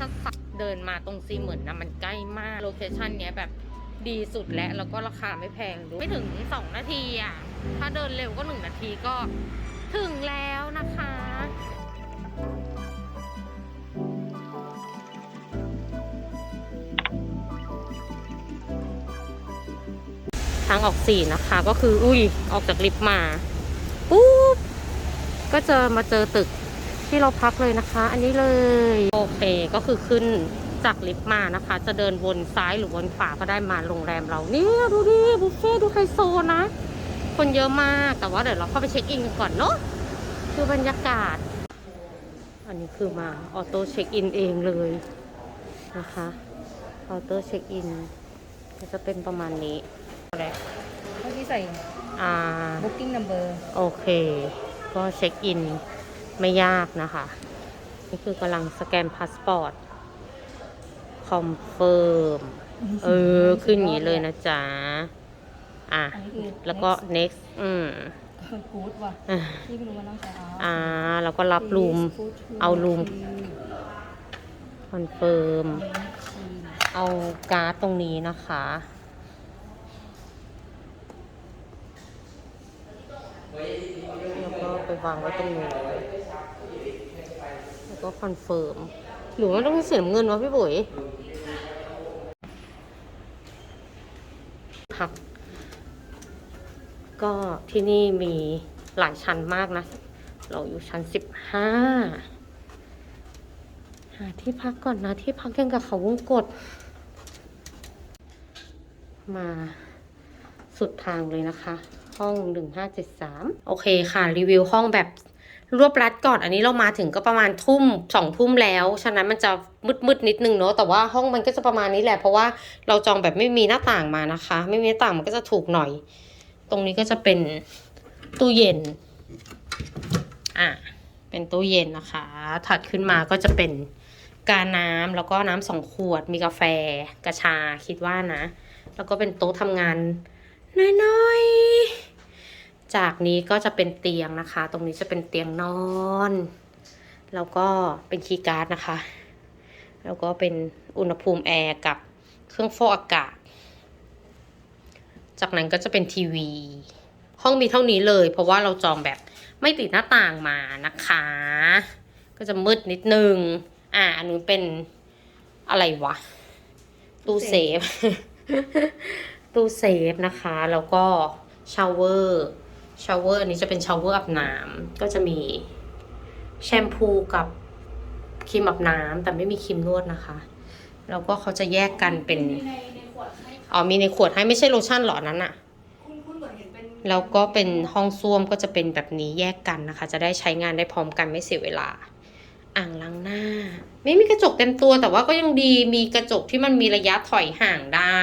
สักๆเดินมาตรงซีเหมือนนะมันใกล้มากโลเคชันเนี้ยแบบดีสุดแล้วแล้วก็ราคาไม่แพงด้วยไม่ถึง 2 นาทีอะ ถ้าเดินเร็วก็ 1 นาทีก็ถึงแล้วนะคะทางออกสี่นะคะก็คือ อุ้ย ออกจากลิฟต์มา ปุ๊บ ก็เจอมาเจอตึก ที่เราพักเลยนะคะ อันนี้เลย โอเคก็คือขึ้นจากลิฟต์มานะคะ จะเดินวนซ้ายหรือวนขวาก็ได้มาโรงแรมเราเนี่ยดูดิบุฟเฟ่ต์ดูไฮโซนะ คนเยอะมากแต่ว่าเดี๋ยวเราเข้าไปเช็คอินกันก่อนเนาะคือบรรยากาศ อันนี้คือมาออโต้เช็คอินเองเลยนะคะออโต้เช็คอินก็จะเป็นประมาณนี้อะไรเมื่อกี้ใส่อ่า booking number โอเค ก็เช็คอิน ไม่ยากนะคะ นี่คือกำลังสแกนพาสปอร์ต คอมเฟิร์ม เออ ขึ้นอย่างนี้เลยนะจ๊ะ อะอันนี้คือแล้วก็ next อืมกู๊ดว่ะอะที่ไม่รู้ว่าต้องใช้เอาอ่าแล้วก็รับรูม เอารูมคอนเฟิร์ม เอาการ์ดตรงนี้นะคะแล้วก็ ไปวางไว้ตรงนี้แล้วก็คอนเฟิร์มหรือว่าต้องเสียเงินวะพี่บุ๋ยพัก ก็ที่นี่มีหลายชั้นมากนะ เราอยู่ชั้นสิบห้าหาที่พักก่อนนะ ที่พักยังกับเขาวงกด มาสุดทางเลยนะคะ ห้องหนึ่งห้าเจ็ดสามโอเคค่ะ รีวิวห้องแบบรวบรัดก่อน อันนี้เรามาถึงก็ประมาณทุ่มสองทุ่มแล้ว ฉะนั้นมันจะมืดๆนิดนึงเนาะ แต่ว่าห้องมันก็จะประมาณนี้แหละ เพราะว่าเราจองแบบไม่มีหน้าต่างมานะคะ ไม่มีหน้าต่างมันก็จะถูกหน่อย ตรงนี้ก็จะเป็นตู้เย็น อะ เป็นตู้เย็นนะคะ ถัดขึ้นมาก็จะเป็นกาน้ำแล้วก็น้ำสองขวด มีกาแฟกระชาคิดว่านะ แล้วก็เป็นโต๊ะทำงานน้อยๆ จากนี้ก็จะเป็นเตียงนะคะ ตรงนี้จะเป็นเตียงนอน แล้วก็เป็นคีย์การ์ดนะคะ แล้วก็เป็นอุณหภูมิแอร์กับเครื่องฟอกอากาศ จากนั้นก็จะเป็นทีวี ห้องมีเท่านี้เลย เพราะว่าเราจองแบบไม่ติดหน้าต่างมานะคะ ก็จะมืดนิดนึง อ่า อันนู้นเป็นอะไรวะ ตู้เซฟ ตู้เซฟนะคะ แล้วก็ชาวเวอร์ ชาวเวอร์อันนี้จะเป็นชาวเวอร์อาบน้ำก็จะมีแชมพูกับครีมอาบน้ำแต่ไม่มีครีมนวดนะคะ แล้วก็เขาจะแยกกันเป็นอ๋อมีในขวดให้ไม่ใช่โลชั่นเหรอนั้นอะคุณคุณเหมือนเห็นเป็นแล้วก็เป็นห้องส้วมก็จะเป็นแบบนี้แยกกันนะคะ จะได้ใช้งานได้พร้อมกันไม่เสียเวลา อ่างล้างหน้า ไม่มีกระจกเต็มตัว แต่ว่าก็ยังดีมีกระจกที่มันมีระยะถอยห่างได้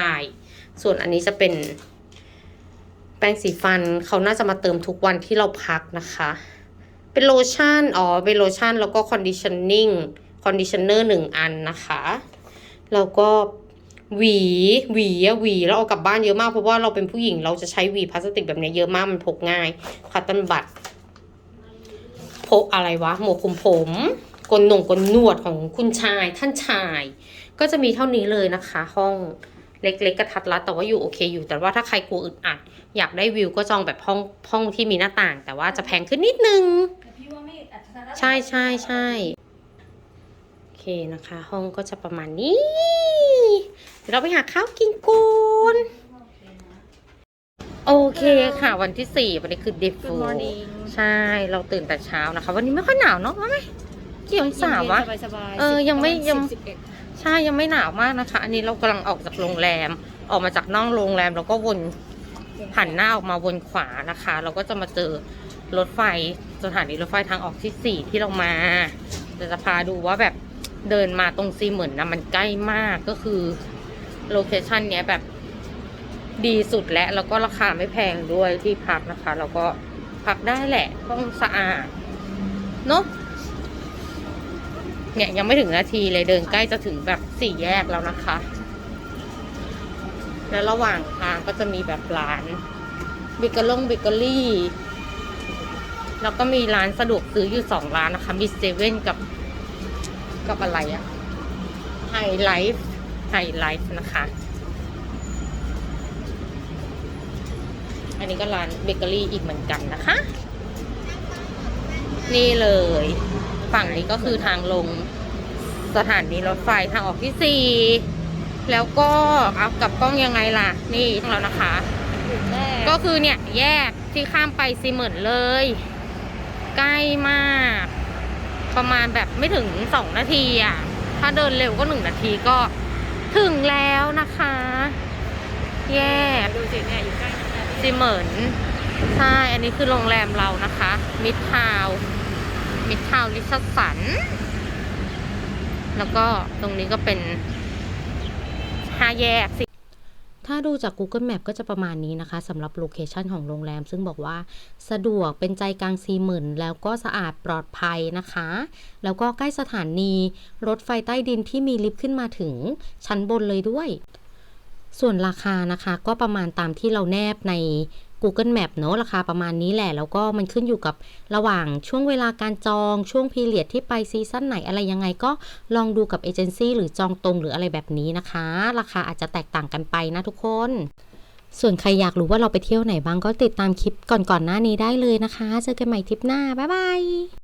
ส่วนอันนี้จะเป็นแปรงสีฟันเขาน่าจะมาเติมทุกวันที่เราพักนะคะ เป็นโลชั่น อ๋อ เป็นโลชั่นแล้วก็คอนดิชนิ่ง คอนดิชเนอร์หนึ่งอันนะคะ แล้วก็หวี หวีอะหวีแล้วเอากลับบ้านเยอะมากเพราะว่าเราเป็นผู้หญิงเราจะใช้หวีพลาสติกแบบนี้เยอะมากมันพกง่ายคัตตันบัตพกอะไรวะ หมวกคุมผมกลหนงกลหนวดของคุณชายท่านชาย ก็จะมีเท่านี้เลยนะคะ ห้อง เล็กๆกระทัดรัดแต่ว่าอยู่โอเคอยู่ แต่ว่าถ้าใครกลัวอึดอัด อยากได้วิวก็จองแบบห้องห้องที่มีหน้าต่าง แต่ว่าจะแพงขึ้นนิดนึงแต่พี่ว่าไม่อัตราใช่ใช่ใช่โอเคนะคะ ห้องก็จะประมาณนี้เดี๋ยวเราไปหาข้าวกินกูนโอเคค่ะ วันที่สี่วันนี้คือเดฟู Good morning ใช่เราตื่นแต่เช้านะคะ วันนี้ไม่ค่อยหนาวเนาะว่าไหมกี่องศาวะสบายสบายเออยังไม่ยังสิบเอ็ด ใช่ยังไม่หนาวมากนะคะ อันนี้เรากำลังออกจากโรงแรม ออกมาจากนอกโรงแรมแล้วก็วนหันหน้าออกมาวนขวานะคะ เราก็จะมาเจอรถไฟสถานีรถไฟทางออกที่สี่ที่เรามาเดี๋ยวจะพาดูว่าแบบเดินมาตรงซีเหมือนนะมันใกล้มากก็คือโลเคชันเนี้ยแบบดีสุดและแล้วก็ราคาไม่แพงด้วยที่พักนะคะ แล้วก็พักได้แหละห้องสะอาดเนอะ เนี่ยยังไม่ถึงนาทีเลยเดินใกล้จะถึงแบบสี่แยกแล้วนะคะ แล้วระหว่างทางก็จะมีแบบร้านบิกเกอลงบิกเกอรี่แล้วก็มีร้านสะดวกซื้ออยู่สองร้านนะคะ มีเซเว่นกับกับอะไรอะไฮไลท์ไฮไลท์นะคะ อันนี้ก็ร้านเบเกอรี่อีกเหมือนกันนะคะ นี่เลย ฝั่งนี้ก็คือทางลงสถานีรถไฟทางออกที่สี่แล้วก็เอากลับกล้องยังไงล่ะ นี่แล้วนะคะแม่ก็คือเนี่ยแยกที่ข้ามไปซีเหมือนเลย ใกล้มาก ประมาณแบบไม่ถึงสองนาทีอะ ถ้าเดินเร็วก็หนึ่งนาทีก็ถึงแล้วนะคะ แยกดูสิเนี่ยอยู่ใกล้นั่นแหละซีเหมินใช่ อันนี้คือโรงแรมเรานะคะ มิดทาว มิดทาวลิชสัน แล้วก็ตรงนี้ก็เป็นห้าแยกสิถ้าดูจาก Google Map ก็จะประมาณนี้นะคะสำหรับโลเคชันของโรงแรม ซึ่งบอกว่าสะดวกเป็นใจกลางซีหมื่นแล้วก็สะอาดปลอดภัยนะคะ แล้วก็ใกล้สถานี รถไฟใต้ดินที่มีลิฟต์ขึ้นมาถึงชั้นบนเลยด้วย ส่วนราคานะคะก็ประมาณตามที่เราแนบใน Google Map เนอะราคาประมาณนี้แหละ แล้วก็มันขึ้นอยู่กับระหว่างช่วงเวลาการจองช่วงพีเรียดที่ไปซีซั่นไหนอะไรยังไงก็ลองดูกับเอเจนซี่หรือจองตรงหรืออะไรแบบนี้นะคะ ราคาอาจจะแตกต่างกันไปนะทุกคนส่วนใครอยากรู้ว่าเราไปเที่ยวไหนบ้างก็ติดตามคลิปก่อนๆหน้านี้ได้เลยนะคะ เจอกันใหม่ทริปหน้า บ๊ายบาย